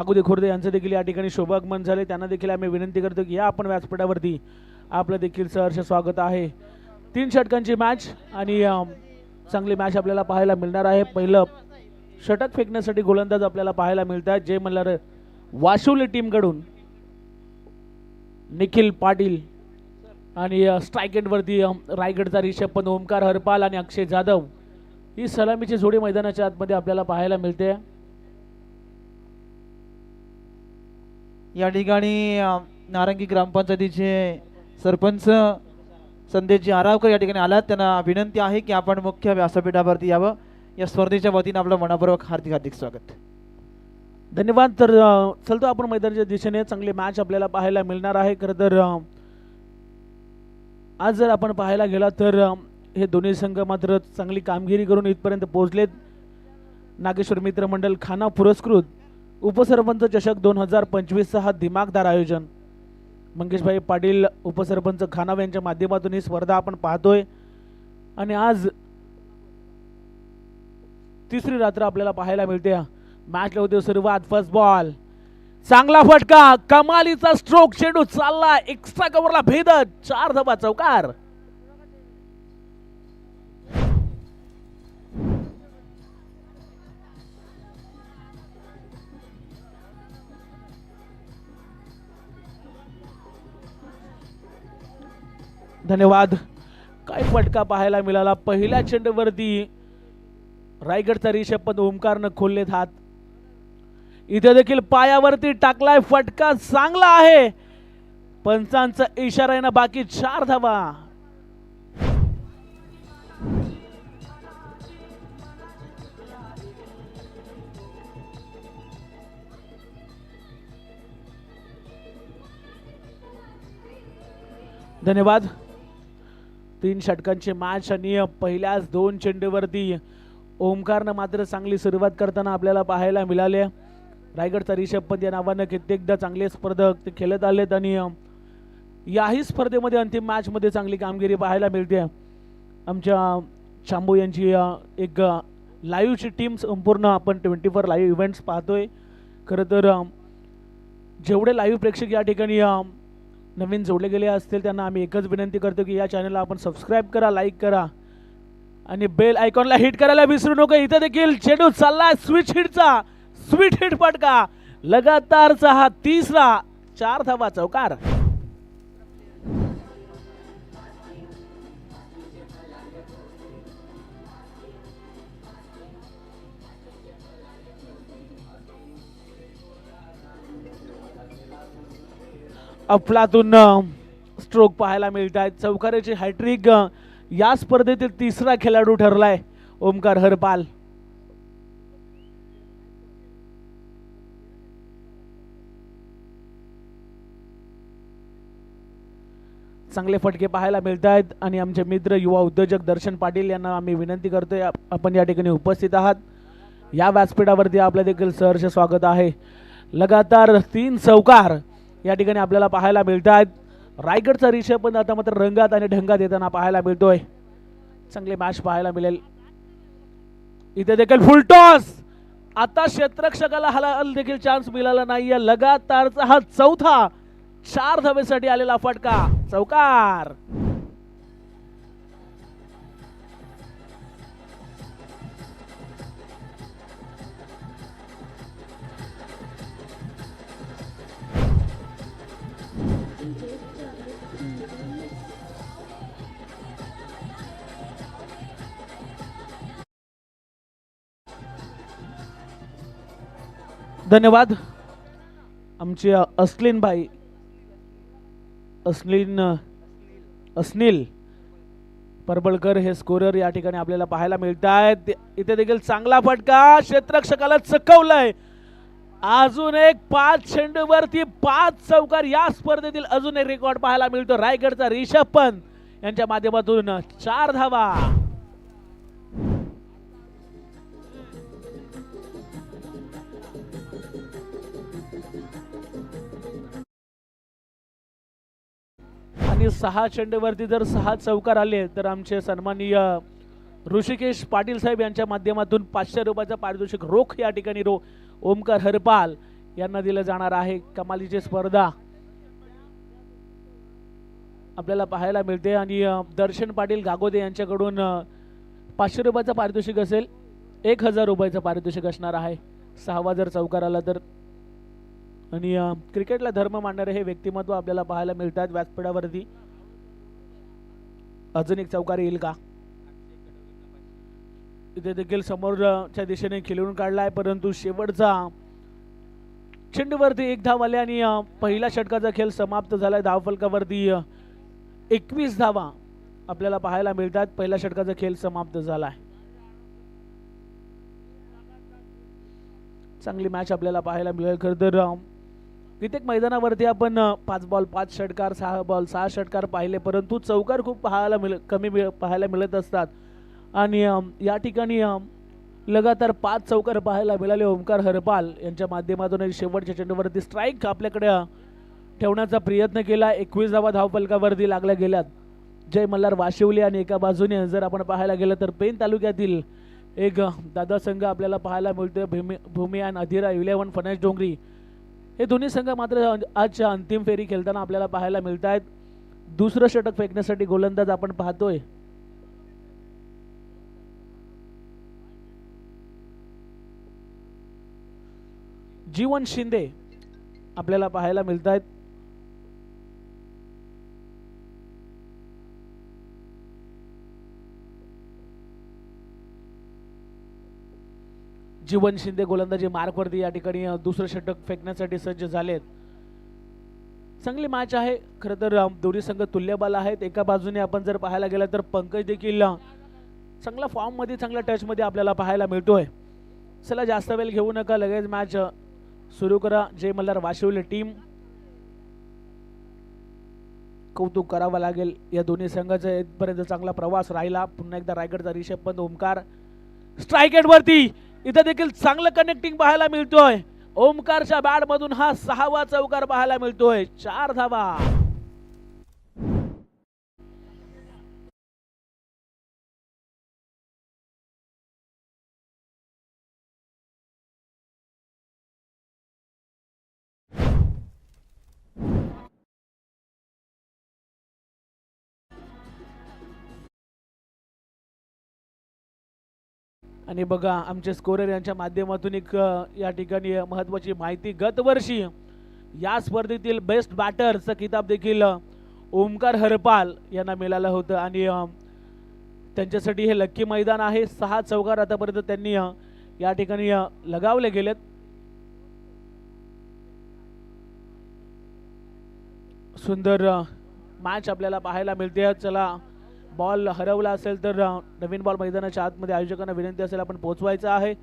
अगोदर खुर्दे यांचं देखील या ठिकाणी शुभागमन झाले. त्यांना देखील आम्ही विनंती करतो की या आपण व्यासपीठावरती आपलं देखील सहर्ष स्वागत आहे. तीन षटकांची मॅच आणि चांगली मॅच आपल्याला पाहायला मिळणार आहे. पहिलं षटक फेकण्यासाठी गोलंदाज आपल्याला पाहायला मिळतात. जे म्हणलं वाशिवली टीमकडून निखिल पाटील आणि स्ट्राईक एंडवरती रायगडचा रिषभ पंत ओमकार हरपाल आणि अक्षय जाधव. ही सलामीची जोडी मैदानाच्या आतमध्ये आपल्याला पाहायला मिळते. या ठिकाणी नारंगी ग्रामपंचायतीचे सरपंच संदेशजी आरावकर या ठिकाणी आलात. त्यांना विनंती आहे की आपण मुख्य व्यासपीठावरती यावं. या स्पर्धेच्या वतीनं आपलं मनापूर्वक हार्दिक हार्दिक स्वागत. धन्यवाद. तर चलतो आपण मैदानाच्या दिशेने. चांगली मॅच आपल्याला पाहायला मिळणार आहे. खरं तर आज जर आपण पाहायला गेला तर हे दोन्ही संघ मात्र चांगली कामगिरी करून इथपर्यंत पोहोचलेत. नागेश्वर मित्र मंडळ खाना पुरस्कृत. उपसरपंच चषक दोन हजार पंचवीसचा हा दिमागदार आयोजन. मंगेशभाई पाटील उपसरपंच खानाव यांच्या माध्यमातून ही स्पर्धा आपण पाहतोय. आणि आज तिसरी रात्र आपल्याला पाहायला मिळते. मॅचला होते सुरुवात फर्स्ट बॉल चांगला फटका कमालीचा स्ट्रोक चेंडू चालला एक्स्ट्रा कव्हरला भेदत चार धबा चौकार. धन्यवाद. काय फटका पाहायला मिळाला. पहिल्या चेंडूवरती रायगडचा रिषभ पंत ओमकारनं खोललेत हात. इथे देखील पायावरती टाकलाय फटका. चांगला आहे. पंचांचा इशारा आहे ना बाकी. चार धावा. धन्यवाद. तीन षटकांची मॅच आणि पहिल्याच दोन चेंडूवरती ओमकारनं मात्र चांगली सुरुवात करताना आपल्याला पाहायला मिळाले. रायगडचा रिषभ पंत या नावानं कित्येकदा चांगले स्पर्धक ते खेळत आलेत आणि याही स्पर्धेमध्ये अंतिम मॅचमध्ये चांगली कामगिरी पाहायला मिळते. आमच्या शांभू यांची एक लाईव्हची टीम संपूर्ण आपण ट्वेंटी फोर लाईव्ह इव्हेंट्स पाहतोय. खरं तर जेवढे लाईव्ह प्रेक्षक या ठिकाणी नवीन जोडले गेले असतील त्यांना आम्ही एकच विनंती करतो की या चॅनलला आपण सबस्क्राईब करा लाईक करा. आणि बेल आयकॉनला हिट करायला विसरू नका. इथं देखील चेंडू चाललाय स्विच हिटचा स्वीट हिट फटका लगातारचा हा तिसरा चार धावा चौकार. अफलातून स्ट्रोक पाहायला मिळत आहेत चौकाऱ्याची हॅट्रिक या स्पर्धेतील तिसरा खेळाडू ठरलाय ओमकार हरपाल. चांगले फटके पाहायला मिळत आहेत आणि आमचे मित्र युवा उद्योजक दर्शन पाटील यांना आम्ही विनंती करतोय आपण या ठिकाणी उपस्थित आहात. या व्यासपीठावरती आपलं देखील सहर्ष स्वागत आहे. लगातार तीन चौकार या ठिकाणी आपल्याला पाहायला मिळत आहेत रायगडचा रिषभ पण आता मात्र रंगात आणि ढंगात येताना पाहायला मिळतोय. चांगले मॅच पाहायला मिळेल. इथे देखील फुलटॉस आता क्षेत्रक्षकाला हलाल देखील चान्स मिळाला नाहीये. लगातारचा हा चौथा चार धावेसाठी आलेला फटका. चौकार. धन्यवाद. आमचे अस्लिन भाई अस्लिन अस्नील परबळकर हे स्कोरर या ठिकाणी आपल्याला पाहायला मिळत आहेत इथे देखील चांगला फटका क्षेत्ररक्षकाला चकवलाय. अजून एक पाच चेंडूवरती पाच चौकार या स्पर्धेतील अजून एक रेकॉर्ड पाहायला मिळतो. रायगडचा रिषभ पंत यांच्या माध्यमातून चार धावा. आणि सहा चेंडूवरती जर सहा चौकार आले तर आमचे सन्माननीय ऋषिकेश पाटील साहेब यांच्या माध्यमातून पाचशे रुपयाचा पारितोषिक रोख या ठिकाणी रो ओमकार हरपाल यांना दिलं जाणार आहे. कमालीची स्पर्धा आपल्याला पाहायला मिळते. आणि दर्शन पाटील गागोदे यांच्याकडून पाचशे रुपयाचं पारितोषिक असेल. एक हजार रुपयाचं पारितोषिक असणार आहे. सहावा जर चौकार आला तर आणि क्रिकेटला धर्म मानणारे हे व्यक्तिमत्व आपल्याला पाहायला मिळतात व्यासपीठावरती. अजून एक चौकार येईल का? इथे देखील समोरच्या दिशेने खिलून काढला आहे परंतु शेवटचा चेंडूवरती एक धाव आले आणि पहिल्या षटकाचा खेळ समाप्त झालाय. धावफलकावरती एकवीस धावा आपल्याला पाहायला मिळतात. पहिल्या षटकाचा खेळ समाप्त झालाय. चांगली मॅच आपल्याला पाहायला मिळेल खरं तर कित्येक मैदानावरती आपण पाच बॉल पाच षटकार सहा बॉल सहा षटकार पाहिले परंतु चौकार खूप पाहायला मिळ कमी मिळ पाहायला मिळत असतात. आणि या ठिकाणी लगातार पाच चौकार पाहायला मिळाले ओमकार हरपाल यांच्या माध्यमातून शेवटच्या चेंडूवरती स्ट्राईक आपल्याकडे ठेवण्याचा प्रयत्न केला. एकवीस धावा धावपलकावरती लागल्या गेल्यात. जय मल्हार वाशिवली आणि एका बाजूने जर आपण पाहायला गेलं तर पेन तालुक्यातील एक दादा संघ आपल्याला पाहायला मिळतोय. Bhumi Bhumi and Adhira eleven Phanas Dongri. हे दोन्ही संघ मात्र आजच्या अंतिम फेरी खेळताना आपल्याला पाहायला मिळत आहेत दुसरं षटक फेकण्यासाठी गोलंदाज आपण पाहतोय. जीवन शिंदे आपल्याला पाहायला मिळत आहेत जीवन शिंदे गोलंदाजी मार्कवरती या ठिकाणी दुसरं षटक फेकण्यासाठी सज्ज झालेत. चांगली मॅच आहे. खरं तर दोन्ही संघ तुल्यबल आहेत. एका बाजूने आपण जर पाहायला गेलं तर पंकज देखील चांगला फॉर्ममध्ये चांगल्या टचमध्ये आपल्याला पाहायला मिळतोय. चला जास्त वेळ घेऊ नका. लगेच मॅच सुरू करा. जे मल्हार वाशिवली टीम कौतुक करावं लागेल या दोन्ही संघाचा. इथपर्यंत चांगला प्रवास राहिला. पुन्हा एकदा रायगडचा रिषभ पंत ओमकार स्ट्राईक वरती. इथं देखील चांगलं कनेक्टिंग पाहायला मिळतोय. ओमकारच्या बॅटमधून हा सहावा चौकार पाहायला मिळतोय. चार धावा. आणि बघा आमचे स्कोरर यांच्या माध्यमातून एक या ठिकाणी महत्त्वाची माहिती गतवर्षी या स्पर्धेतील बेस्ट बॅटरचं किताब देखील ओमकार हरपाल यांना मिळालं होतं. आणि त्यांच्यासाठी हे लक्की मैदान आहे. सहा चौकार आतापर्यंत त्यांनी या ठिकाणी लगावले गेलेत. सुंदर मॅच आपल्याला पाहायला मिळते. चला बॉल हरवला असेल तर नवीन बॉल मैदानाच्या आतमध्ये आयोजकांना विनंती असेल आपण पोहोचवायचं आहे.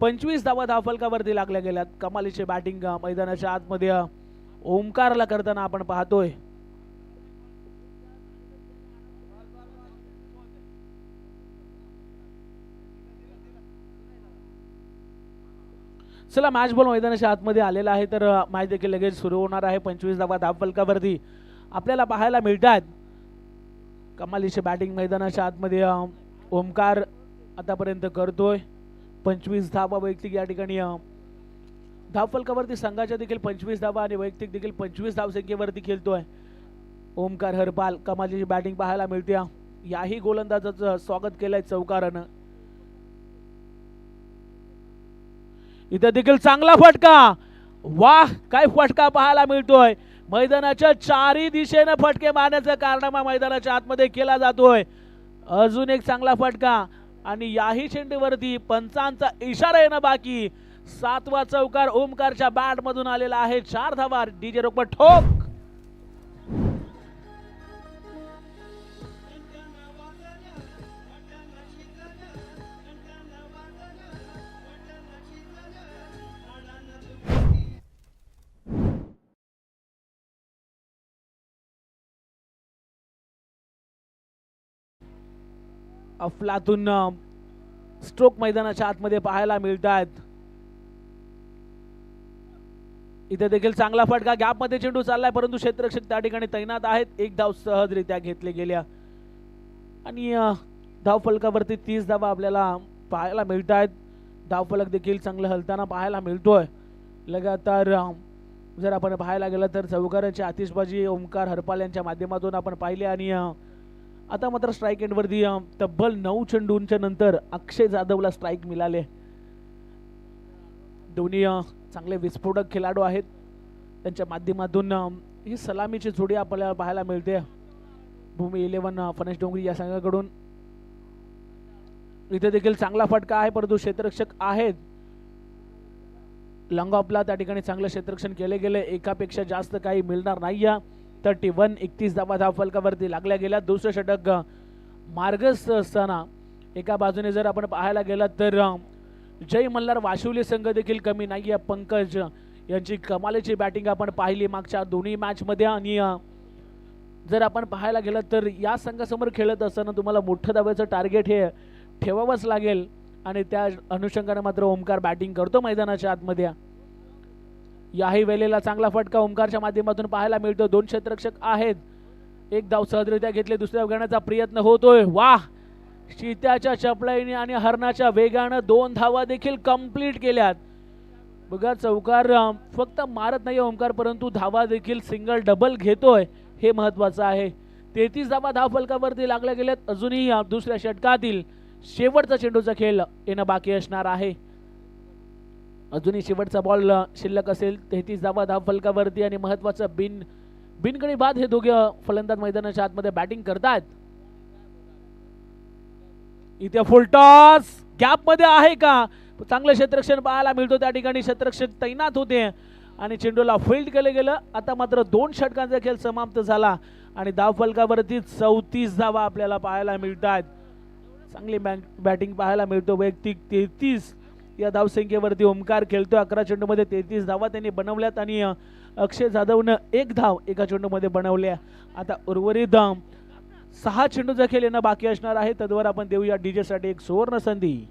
पंचवीस धावा धाफलकावरती लागल्या गेल्यात. कमालीचे बॅटिंग मैदानाच्या आतमध्ये ओंकारला करताना आपण पाहतोय. चला मॅच बॉल मैदानाच्या आतमध्ये आलेला आहे तर मॅच देखील लगेच सुरू होणार आहे. पंचवीस धावा धावफलकावरती आपल्याला पाहायला मिळतात कमालीचे बॅटिंग मैदानाच्या आतमध्ये अ, ओमकार आतापर्यंत करतोय. पंचवीस धावा वैयक्तिक या ठिकाणी अ, धावफलकावरती संघाच्या देखील पंचवीस धावा आणि वैयक्तिक देखील पंचवीस धावसंख्येवरती खेळतोय. ओमकार हरपाल कमालीची बॅटिंग पाहायला मिळते. याही गोलंदाजाचं स्वागत केलंय चौकारानं. इथं देखील चांगला फटका. वाह काय फटका पाहायला मिळतोय. मैदानाच्या चारही दिशेनं फटके मारण्याचा कारनामा मैदानाच्या आतमध्ये केला जातोय. अजून एक चांगला फटका आणि याही चेंडूवरती पंचांचा इशारा येणं बाकी. सातवा चौकार ओमकारच्या बॅट मधून आलेला आहे. चार धावा. डीजे रोकपर ठोक अफलातून स्ट्रोक मैदानाच्या आतमध्ये पाहायला मिळतात इथे देखील चांगला फटका. गॅपमध्ये चेंडू चाललाय परंतु क्षेत्ररक्षक त्या ठिकाणी तैनात आहेत. एक धाव सहजरित्या घेतले गेल्या. आणि अ, धावफलकावरती तीस धावा आपल्याला पाहायला मिळत आहेत धावफलक देखील चांगलं हलताना पाहायला मिळतोय. लगातार जर आपण पाहायला गेलं तर चौकाराची आतिषबाजी ओमकार हरपाल यांच्या माध्यमातून आपण पाहिले आणि आता मात्र स्ट्राईक एंडवरती तब्बल नऊ चेंडूंच्या नंतर अक्षय जाधवला स्ट्राईक मिळाले. दोन्ही चांगले विस्फोटक खेळाडू आहेत. त्यांच्या माध्यमातून ही सलामीची जोडी आपल्याला पाहायला मिळते. भूमी इलेव्हन फनेश डोंगरी या संघाकडून. इथे देखील चांगला फटका आहे परंतु क्षेत्ररक्षक आहेत. लंगॉपला त्या ठिकाणी चांगलं क्षेत्ररक्षण केले गेले. एकापेक्षा जास्त काही मिळणार नाही थर्टी वन एकतीस धावा धाव फलकावरती लागल्या गेल्या. दुसरं षटक मार्गस्थ असताना एका बाजूने जर आपण पाहायला गेलं तर जय मल्हार वाशिवली संघ देखील कमी नाही आहे पंकज यांची कमालीची बॅटिंग आपण पाहिली मागच्या दोन्ही मॅचमध्ये आणि जर आपण पाहायला गेलं तर या संघासमोर खेळत असताना तुम्हाला मोठं धाव्याचं टार्गेट हे ठेवावंच लागेल. आणि त्या अनुषंगाने मात्र ओमकार बॅटिंग करतो मैदानाच्या आतमध्ये. याही वेळेला चांगला फटका ओंकारच्या माध्यमातून पाहायला मिळतो दोन क्षेत्ररक्षक आहेत. एक धाव सहजरित्या घेतले दुसऱ्या घेण्याचा प्रयत्न होतोय. वा शित्याच्या चपलाईने आणि हरणाच्या वेगानं दोन धावा देखील कंप्लीट केल्यात. बघा चौकार फक्त मारत नाही ओंकार परंतु धावा देखील सिंगल डबल घेतोय. हे महत्वाचं आहे. तेहतीस धावा धाव फलकावरती लागल्या गेल्यात. अजूनही दुसऱ्या षटकातील शेवटचा चेंडूचा खेळ येणं बाकी असणार आहे. अजूनही शेवटचा बॉल शिल्लक असेल. तेहतीस धावा धाव फलकावरती आणि महत्वाचं बिन बिनगणी बाद हे दोघे फलंदाज मैदानाच्या आतमध्ये बॅटिंग करतात इथे फुलटॉस गॅपमध्ये आहे का? चांगलं क्षेत्रक्षण पाहायला मिळतो त्या ठिकाणी. क्षेत्रक्षण तैनात होते. आणि चेंडूला फील्ड केलं गेलं. आता मात्र दोन षटकांचा खेळ समाप्त झाला. आणि धाव फलकावरती चौतीस धावा आपल्याला पाहायला मिळतात चांगली बॅटिंग पाहायला मिळतो. वैयक्तिक तेहतीस. या धावसंख्येवरती ओंकार खेळतो अकरा चेंडूमध्ये तेहतीस धावा त्यांनी बनवल्यात आणि अक्षय जाधवनं एक धाव एका चेंडूमध्ये बनवल्या. आता उर्वरित अं, सहा चेंडूचा खेळ यांना बाकी असणार आहे. तद्वर आपण देऊया डी जेसाठी एक सुवर्ण संधी.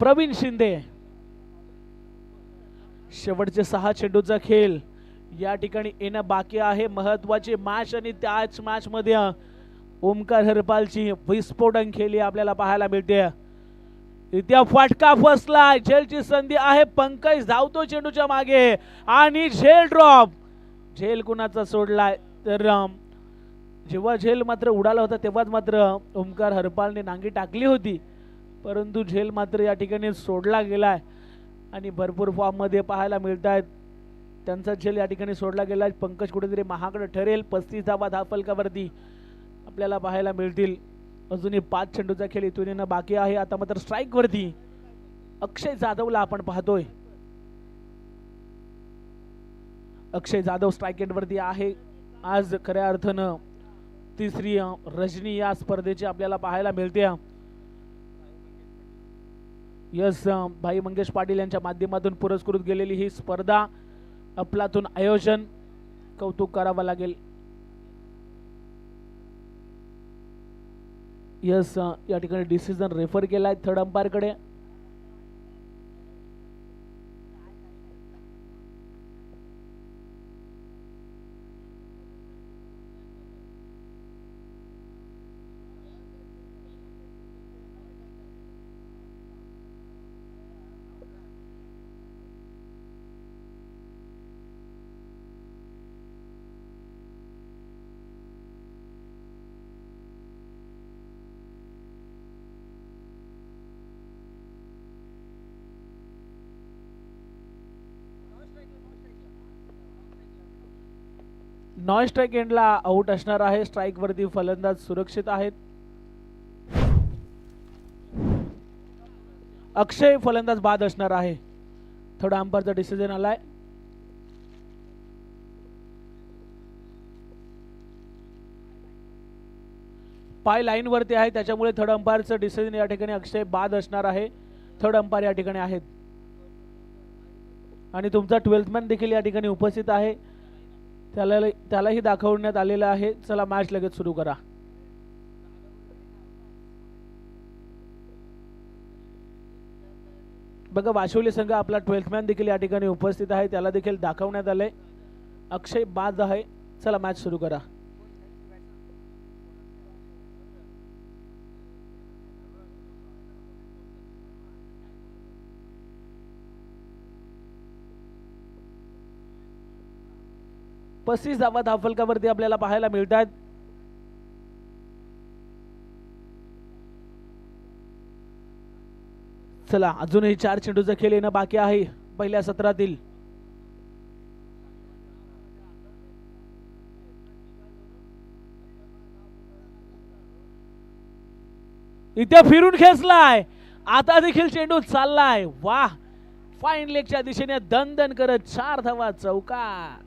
प्रवीण शिंदे. शेवटचे सहा चेंडूचा खेळ. या ठिकाणी येणं बाकी आहे. महत्वाची मॅच आणि त्याच मॅच मध्ये ओमकार हरपालची विस्फोटन खेळी आपल्याला पाहायला मिळते. इथे फटका फसलाय झेलची संधी आहे. पंकज धावतो चेंडूच्या मागे. आणि झेल ड्रॉप झेल कुणाचा सोडलाय? तर जेव्हा झेल मात्र उडाला होता तेव्हाच मात्र ओमकार हरपालने नांगी टाकली होती. परंतु झेल मात्र या ठिकाणी सोडला गेला आहे आणि भरपूर फॉर्ममध्ये पाहायला मिळत आहेत त्यांचा झेल या ठिकाणी सोडला गेलाय. पंकज कुठेतरी महागडं ठरेल. पस्तीस धावा धाव फलकावरती आपल्याला पाहायला मिळतील. अजूनही पाच चेंडूचा खेळ इथून येणं बाकी आहे. आता मात्र स्ट्राईकवरती अक्षय जाधवला आपण पाहतोय. अक्षय जाधव स्ट्राईक एंडवरती आहे. आज खऱ्या अर्थानं तिसरी रजनी या स्पर्धेची आपल्याला पाहायला मिळते. यस भाई मंगेश पाटील यांच्या माध्यमातून पुरस्कृत गेलेली ही स्पर्धा अपलातून आयोजन कौतुक करावं लागेल. यस या ठिकाणी डिसिजन रेफर केलाय थर्ड अंपायर नॉन स्ट्राईक एंडला आउट असणार आहे. स्ट्राईक वरती फलंदाज सुरक्षित आहेत. अक्षय फलंदाज बाद असणार आहे. थोडा अंपायरचा डिसिजन आलाय. पाय लाईन वरती आहे. त्याच्यामुळे थर्ड अंपायरचं डिसिजन या ठिकाणी अक्षय बाद असणार आहे. थर्ड अंपायर या ठिकाणी आहेत. आणि तुमचा ट्वेल्थ मॅन देखील या ठिकाणी उपस्थित आहे. त्याला त्यालाही दाखवण्यात आलेलं आहे. चला मॅच लगेच सुरू करा. बघा वाशिवली संघ आपला ट्वेल्थ मॅन देखील या ठिकाणी उपस्थित आहे. त्याला देखील दाखवण्यात आले अक्षय बाद आहे. चला मॅच सुरू करा. पस्तीस धावा धावफलकावरती आपल्याला पाहायला मिळतात. चला अजूनही चार चेंडूचा खेळ येणं बाकी आहे पहिल्या सत्रातील. इथे फिरून खेचलाय. आता देखील चेंडू चाललाय. वा फाईन लेगच्या दिशेने दन करत चार धावा चौकार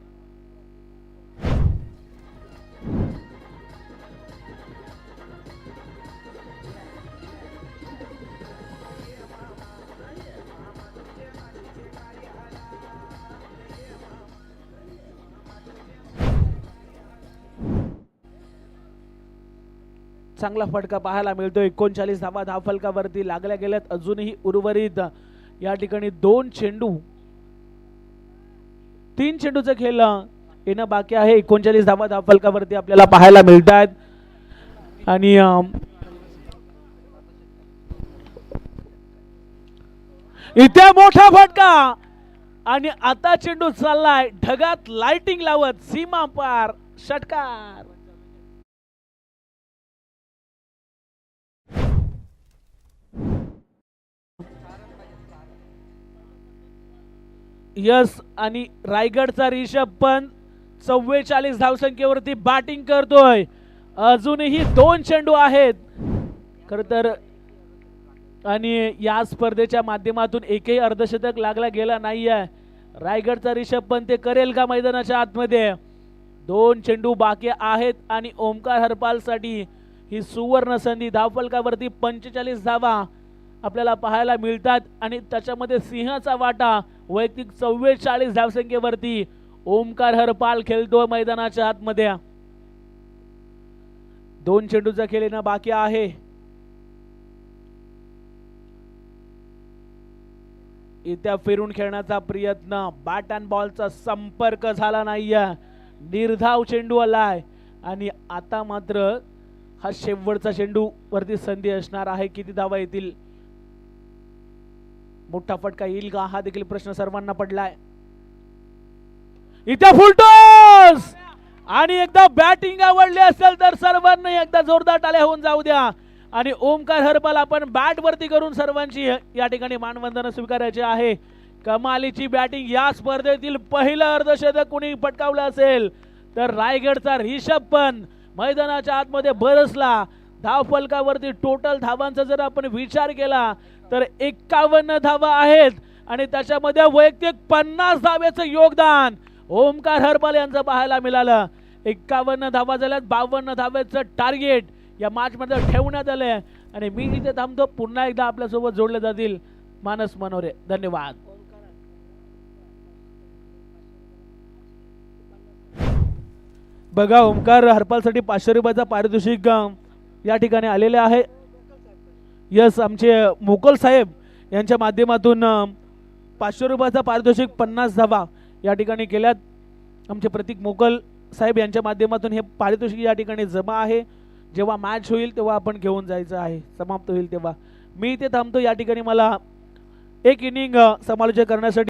चांगला फटका पाहायला मिळतो एकोणचाळीस धावा धावफलकावरती लागल्या गेल्यात. अजूनही उर्वरित या ठिकाणी दोन चेंडू तीन चेंडूचं खेळ येणं बाकी आहे. एकोणचाळीस धावा धावफलकावरती आपल्याला पाहायला मिळत आहेत आणि इथे मोठा फटका. आणि आता चेंडू चाललाय. ढगात लाइटिंग लावत. सीमा पार. षटकार. यस आणि रायगडचा रिषभ पण चव्वेचाळीस धावसंख्येवरती बॅटिंग करतोय. अजूनही दोन चेंडू आहेत. खर तर आणि या स्पर्धेच्या माध्यमातून एकही अर्धशतक लागला गेला नाहीये. रायगडचा रिषभ पण ते करेल का मैदानाच्या आतमध्ये. दोन चेंडू बाकी आहेत आणि ओमकार हरपालसाठी ही सुवर्ण संधी धावफलकावरती पंचेचाळीस धावा आपल्याला पाहायला मिळतात आणि त्याच्यामध्ये सिंहाचा वाटा वैयक्तिक चव्वेचाळीस धावसंख्येवरती ओमकार हरपाल खेळतोय मैदानाच्या आतमध्ये. दोन चेंडूचा खेळ येणं बाकी आहे. इत्या फिरून खेळण्याचा प्रयत्न. बॅट अँड बॉलचा संपर्क झाला नाहीये. निर्धाव चेंडू आलाय. आणि आता मात्र हा शेवटचा चेंडू वरती संधी असणार आहे. किती धावा येतील? मोठा फटका येईल का? हा देखील प्रश्न सर्वांना पडलाय. इथे फुलटॉस आणि एकदा बॅटिंग आवडली असेल तर सर्वांनी एकदा जोरदार टाळ्या होऊन जाऊ द्या. आणि ओमकार हर्बल आपण बॅट वरती करून सर्वांची या ठिकाणी मानवंदना स्वीकारायची आहे. कमालीची बॅटिंग या स्पर्धेतील पहिलं अर्धशतक कुणी पटकावलं असेल? तर रायगडचा रिषभ पण मैदानाच्या आतमध्ये बरसला. धावफलकावरती टोटल धावांचा जर आपण विचार केला तर एक्कावन्न धावा आहेत. आणि त्याच्यामध्ये वैयक्तिक पन्नास धाव्याचं योगदान. ओमकार हरपाल यांचं पाहायला मिळालं. एक्कावन्न धावा झाल्यात बावन्न धाव्याचं टार्गेट या मॅचमध्ये ठेवण्यात ठेवण्यात आहे आणि मी इथे थांबतो पुन्हा एकदा आपल्यासोबत जोडले जातील मानस मनोरे. धन्यवाद. बघा ओमकार हरपालसाठी पाचशे रुपयाचा पारितोषिक या ठिकाणी आलेले आहे. यस आमचे मोकल साहेब यांच्या माध्यमातून पाचशे रुपयाचा पारितोषिक पन्नास धावा या ठिकाणी केल्यात. आमचे प्रतीक मोकल साहेब यांच्या माध्यमातून हे पारितोषिक या ठिकाणी जमा आहे. जेव्हा मॅच होईल तेव्हा आपण घेऊन जायचं आहे. समाप्त होईल तेव्हा. मी इथे थांबतो. या ठिकाणी मला एक इनिंग समालोचन करण्यासाठी